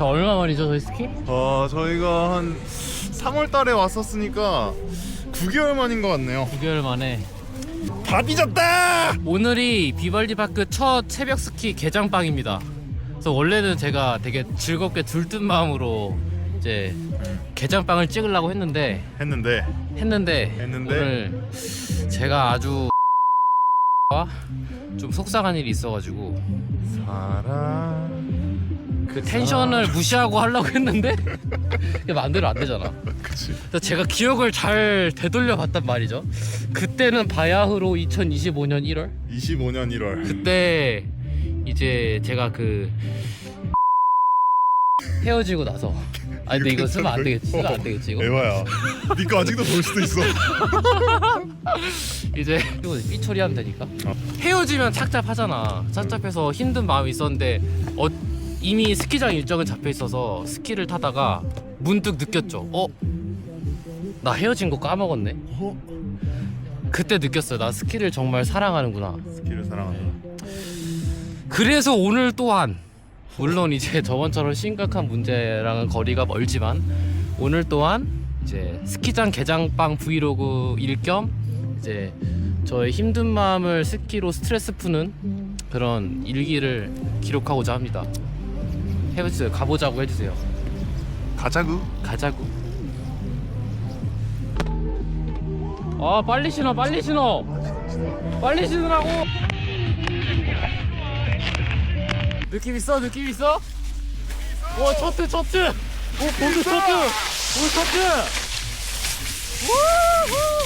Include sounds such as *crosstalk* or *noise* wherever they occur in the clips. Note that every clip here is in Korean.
자 얼마 만이죠 저희 스키? 어, 저희가 한 3월 달에 왔었으니까 9개월 만인 것 같네요. 9개월 만에 다 삐졌다! 오늘이 비발디 파크 첫 새벽 스키 개장빵입니다. 그래서 원래는 제가 되게 즐겁게 들뜬 마음으로 이제 개장빵을 찍으려고 했는데 했는데 했는데, 했는데? 오늘 제가 아주 *laughs* 좀 속상한 일이 있어가지고 사랑 그 텐션을 무시하고 하려고 했는데? *laughs* 이게 마음대로 안 되잖아. 그치. 그래서 제가 기억을 잘 되돌려 봤단 말이죠. 그때는 바야흐로 2025년 1월? 25년 1월. 그때 이제 제가 그 헤어지고 나서. 아 근데 이거 쓰면 안 되겠지. 쓰면 안 되겠지 이거. 에바야. 니거 아직도 볼 수도 있어. *laughs* 이제 이거 삐 처리하면 되니까. 어. 헤어지면 착잡하잖아. 착잡해서 힘든 마음이 있었는데 어, 이미 스키장 일정은 잡혀 있어서 스키를 타다가 문득 느꼈죠 어? 나 헤어진 거 까먹었네 어? 그때 느꼈어요 나 스키를 정말 사랑하는구나 스키를 사랑한다 그래서 오늘 또한 물론 이제 *laughs* 저번처럼 심각한 문제랑은 거리가 멀지만 오늘 또한 이제 스키장 개장빵 브이로그 일겸 이제 저의 힘든 마음을 스키로 스트레스 푸는 그런 일기를 기록하고자 합니다. 해보세요. 가보자고 해주세요. 가자구 가자고. 아 빨리 신어 빨리 신어 빨리 신으라고. 느낌 있어 느낌 있어? 오 첫트 첫트 오 보드 첫트 오 첫트 우후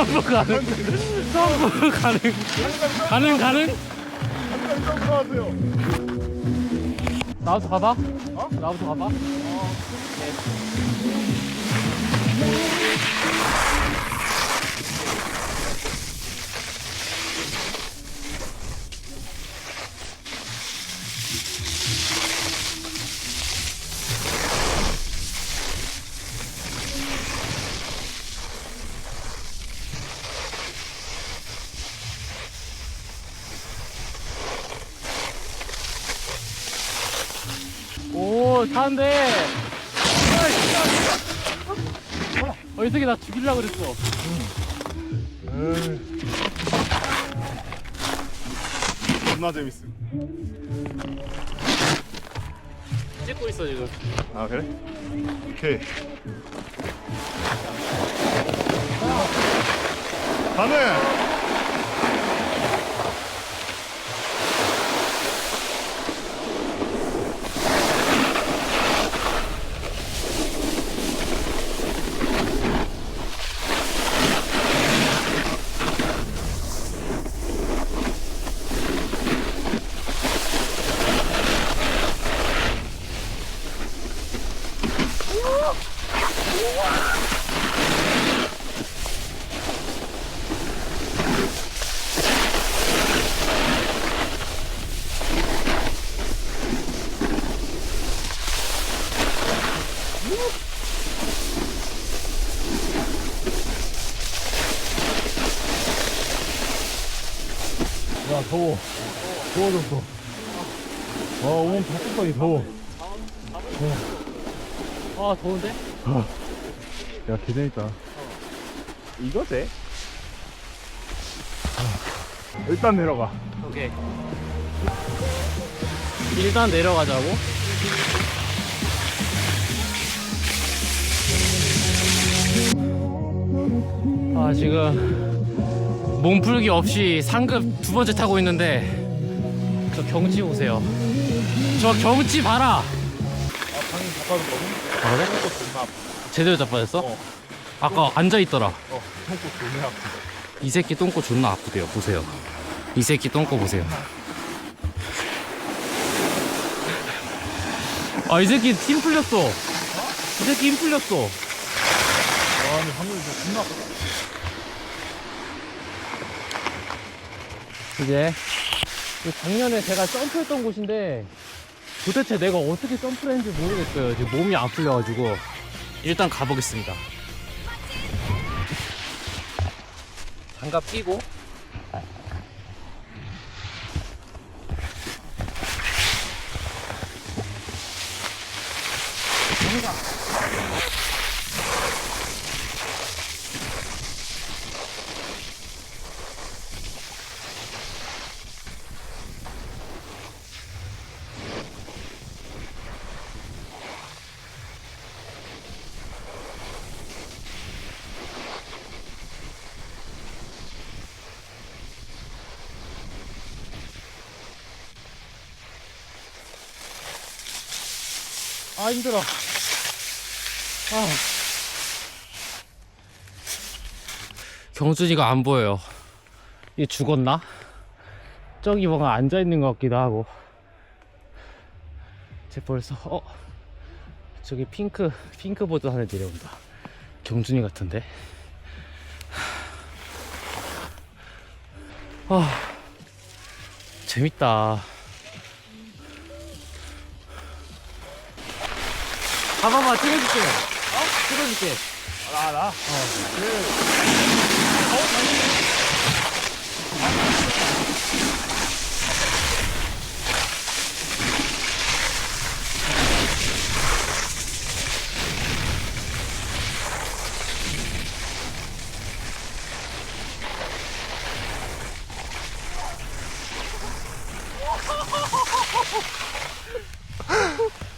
점프 가능. 점프 가능. 가능 가능? 점프하세요 나부터 가봐. 어? 나부터 가봐 오 타는데. 어, 이 새끼 나 죽이려고 그랬어. 존나 재밌어 찍고 있어 지금. 아 그래? 오케이. 가능 더워. 더워졌어. 아 오늘 바깥까지 더워. 아 더운데? 야 개재밌다. 이거 돼? 일단 내려가. 오케이. 일단 내려가자고? 아 지금 몸풀기 없이 상급 두 번째 타고 있는데 저 경치 보세요 저 경치 봐라 아 방이 바꿔줬거든? 아 그래? 똥꼬 존나 아파 제대로 자빠졌어? 어. 아까 앉아 있더라 어 똥꼬 존나 아파 이 새끼 똥꼬 존나 아프대요 보세요 이 새끼 똥꼬 보세요 아 이 새끼 힘 풀렸어 이 새끼 힘 풀렸어. 와 근데 방금 저 존나 이제 그 작년에 제가 점프했던 곳인데 도대체 내가 어떻게 점프를 했는지 모르겠어요. 지금 몸이 안 풀려가지고 일단 가보겠습니다. 장갑 끼고 아 힘들어. 아. 경준이가 안 보여요. 얘 죽었나? 저기 뭔가 앉아 있는 것 같기도 하고. 쟤 벌써 어 저기 핑크 핑크 보드 하나 내려온다. 경준이 같은데. 아 재밌다. 봐봐봐 찍어줄게. 어? 찍어줄게. 나 나.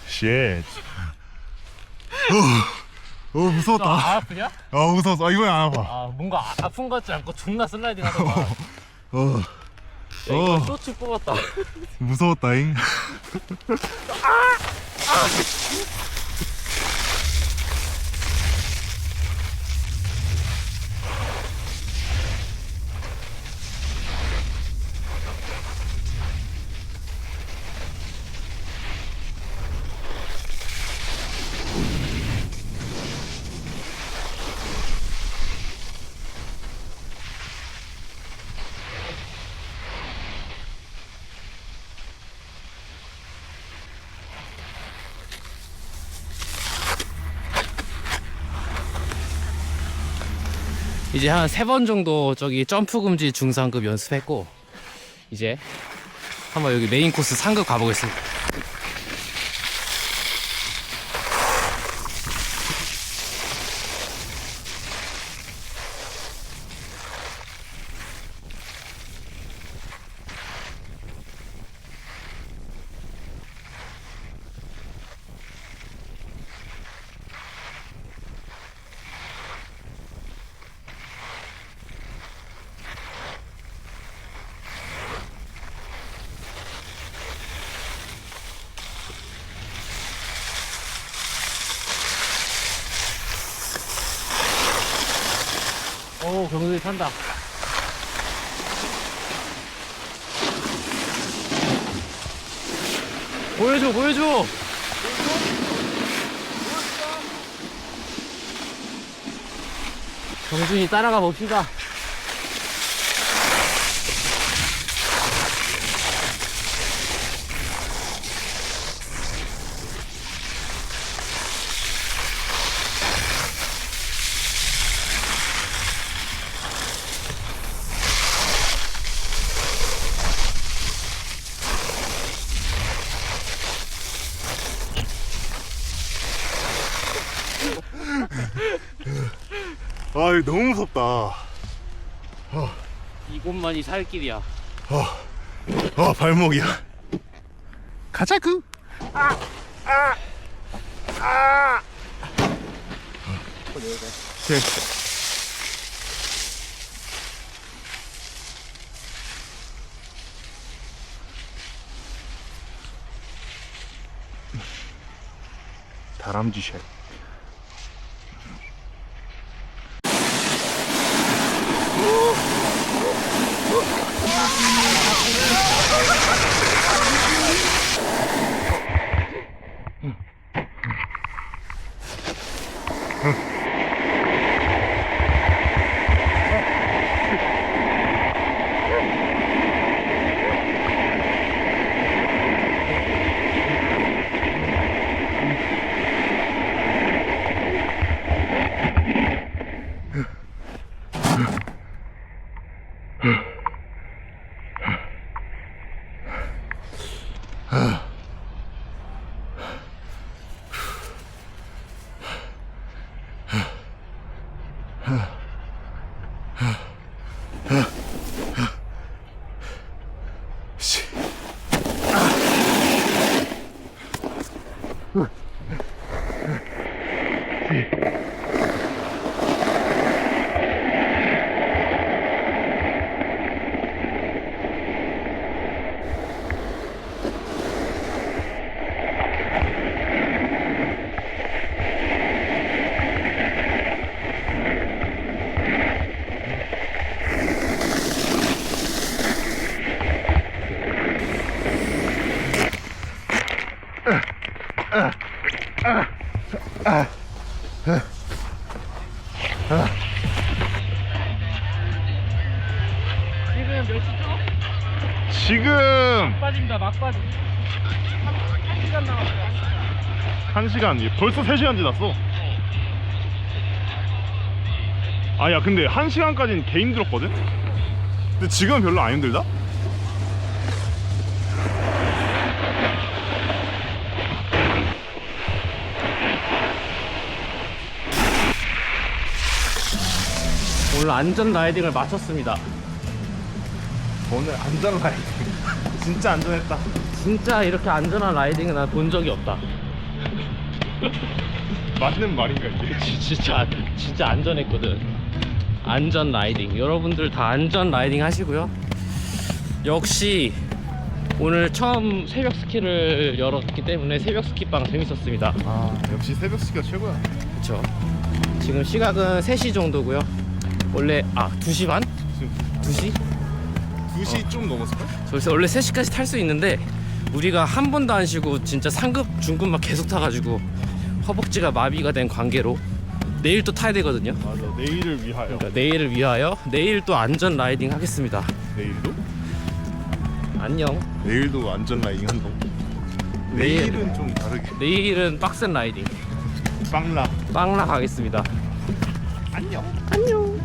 쉣. 어, 어 무서웠다. 아, 아프냐? 아 무서웠어. 아 이건 안 아파. 아 뭔가 아- 아픈 것 같지 않고 존나 슬라이딩 하더만. 야, 어 이거 어. 쇼츠 뽑았다. 무서웠다잉. 이제 한 세 번 정도 저기 점프 금지 중상급 연습했고 이제 한번 여기 메인 코스 상급 가보겠습니다. 오 경준이 탄다. 보여줘 보여줘. 경준이 따라가 봅시다. 아 이거 너무 무섭다. 이곳만이 살 길이야. 아 발목이야. 가자구. 아, 아, 아. 네. 다람쥐 샷. 지금 몇 시죠? 지금 빠집니다 막 빠지 1시간 남았어요 한 시간 벌써 3시간 지났어 아야 근데 한 시간까지는 개 힘들었거든? 근데 지금은 별로 안 힘들다? 오늘 안전 라이딩을 마쳤습니다 오늘 안전 라이딩 *laughs* 진짜 안전했다 진짜 이렇게 안전한 라이딩은 난 본 적이 없다 *laughs* 맞는 말인가 이게? 지- *laughs* 진짜 진짜 안전했거든. 안전 라이딩. 여러분들 다 안전 라이딩 하시고요. 역시 오늘 처음 새벽 스키를 열었기 때문에 새벽 스키방 재밌었습니다. 아 역시 새벽 스키가 최고야 그렇죠. 지금 시각은 3시 정도고요. 원래 아 2시 반? 지금 2시? 2시 좀 넘었을까? 그래서 원래 3시까지 탈 수 있는데 우리가 한 번도 안 쉬고 진짜 상급 중급만 계속 타가지고 허벅지가 마비가 된 관계로 내일 또 타야 되거든요. 맞아 내일을 위하여 그러니까 내일을 위하여 내일 또 안전 라이딩 하겠습니다. 내일도? 안녕. 내일도 안전 라이딩 한다고? 내일. 내일은 좀 다르게 내일은 빡센 라이딩. 빵라 빵락 하겠습니다. 안녕 안녕.